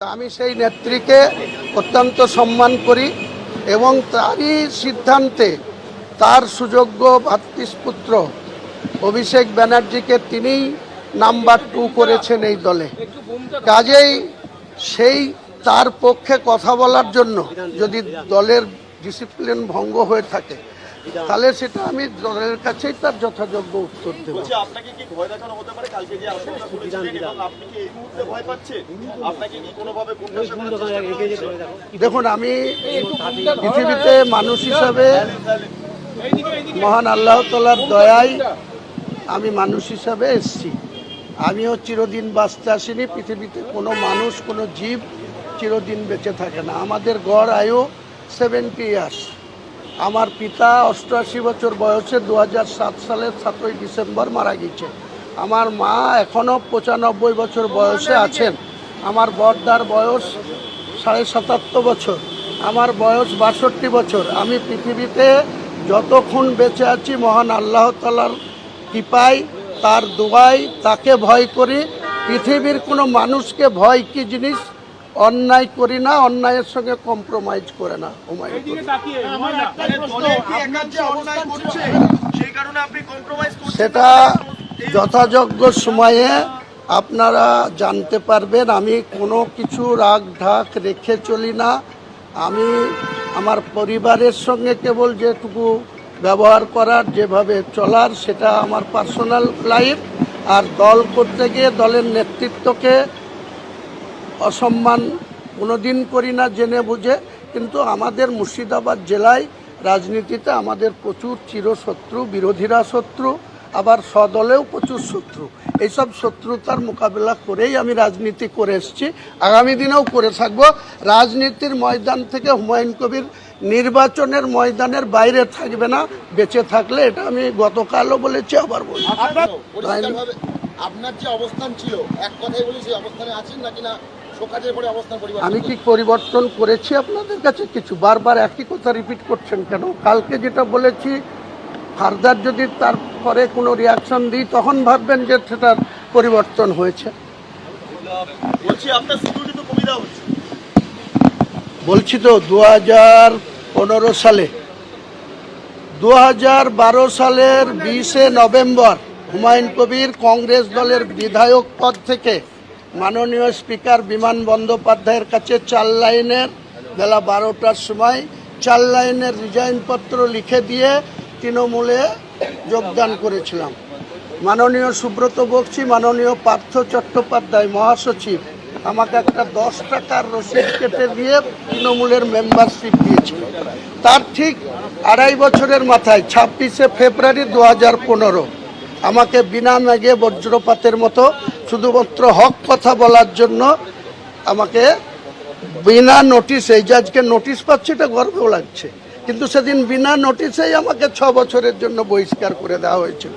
আমি সেই নেত্রীকে অত্যন্ত সম্মান করি এবং তারই সিদ্ধান্তে তার সুযোগ্য ভাতৃপুত্র অভিষেক ব্যানার্জিকে তিনিই নাম্বার টু করেছেন এই দলে। কাজেই সেই তার পক্ষে কথা বলার জন্য যদি দলের ডিসিপ্লিন ভঙ্গ হয়ে থাকে তাহলে সেটা আমি দলের কাছেই তার যথাযোগ্য উত্তর দেব। বলছি আপনাকে কি ভয় দেখানো হতে পারে? কালকে যে আশঙ্কা করেছিলেন এবং আপনি কি এই মুহূর্তে ভয় পাচ্ছেন? আপনাকে কি কোনোভাবে কোণঠাসা করার চেষ্টা করা হচ্ছে? দেখুন আমি পৃথিবীতে মানুষ হিসাবে মহান আল্লাহ তালার দয়ায় আমি মানুষ হিসাবে এসছি। আমিও চিরদিন বাঁচতে আসিনি। পৃথিবীতে কোনো মানুষ কোনো জীব চিরদিন বেঁচে থাকে না। আমাদের গড় আয়ু সেভেন্টি ইয়ার্স আমার পিতা অষ্টআশি বছর বয়সে দু হাজার সাত সালের সাতই ডিসেম্বর মারা গেছে আমার মা এখনও পঁচানব্বই বছর বয়সে আছেন। আমার বড়দার বয়স সাড়ে সাতাত্তর বছর। আমার বয়স বাষট্টি বছর। আমি পৃথিবীতে যতক্ষণ বেঁচে আছি মহান আল্লাহ তালার কৃপায় তার দোয়াই তাকে ভয় করি। পৃথিবীর কোনো মানুষকে ভয় কি জিনিস? অন্যায় করি না অন্যায়ের সঙ্গে কম্প্রোমাইজ করে না। হুমায়ুন কবির। দলে কি একার যে অন্যায় করছে সেই কারণে আপনি কম্প্রোমাইজ করছেন সেটা যথাযোগ্য সময়ে আপনারা জানতে পারবেন আমি কোনো কিছু রাগ ঢাক রেখে চলি না। আমি আমার পরিবারের সঙ্গে কেবল যেটুকু ব্যবহার করার যেভাবে চলার সেটা আমার পার্সোনাল লাইফ আর দল করতে গিয়ে দলের নেতৃত্বকে অসম্মান কোনোদিন করি না, জেনে বুঝে। কিন্তু আমাদের মুর্শিদাবাদ জেলায় রাজনীতিতে আমাদের প্রচুর চিরশত্রু, বিরোধীরা শত্রু, আবার সদলেও প্রচুর শত্রু। এইসব শত্রুতার মোকাবিলা করেই আমি রাজনীতি করে এসেছি। আগামী দিনেও করে থাকব। রাজনীতির ময়দান থেকে হুমায়ুন কবির নির্বাচনের ময়দানের বাইরে থাকবে না, বেঁচে থাকলে এটা আমি গতকালও বলেছি, আবার বলছি। আপনার যে অবস্থান ছিল এক কথাই বলি সেই অবস্থানে আছেন নাকি না? আমি কি পরিবর্তন করেছি আপনাদের কাছে কিছু? বারবার একই কথা রিপিট করছেন কেন? কালকে যেটা বলেছি ফার্দার যদি তারপরে কোনো রিয়াকশন দিই তখন ভাববেন যে সেটার পরিবর্তন হয়েছে। বলছি তো দু হাজার পনেরো সালে দু হাজার বারো সালের বিশে নভেম্বর হুমায়ুন কবির কংগ্রেস দলের বিধায়ক পদ থেকে মাননীয় স্পিকার বিমান বন্দ্যোপাধ্যায়ের কাছে চার লাইনের বেলা বারোটার সময় চার লাইনের রিজাইনপত্র লিখে দিয়ে তৃণমূলে যোগদান করেছিলাম। মাননীয় সুব্রত বক্সি, মাননীয় পার্থ চট্টোপাধ্যায় মহাসচিব, আমাকে একটা দশ টাকার রসিদ কেটে দিয়ে তৃণমূলের মেম্বারশিপ দিয়েছিল। তার ঠিক আড়াই বছরের মাথায় ছাব্বিশে ফেব্রুয়ারি দু হাজার পনেরো আমাকে বিনা নাগে বজ্রপাতের মতো শুধুমাত্র হক কথা বলার জন্য আমাকে বিনা নোটিশ এই যে আজকে নোটিশ পাচ্ছি, এটা গর্ব লাগছে। কিন্তু সেদিন বিনা নোটিশেই আমাকে ছ বছরের জন্য বহিষ্কার করে দেওয়া হয়েছিল।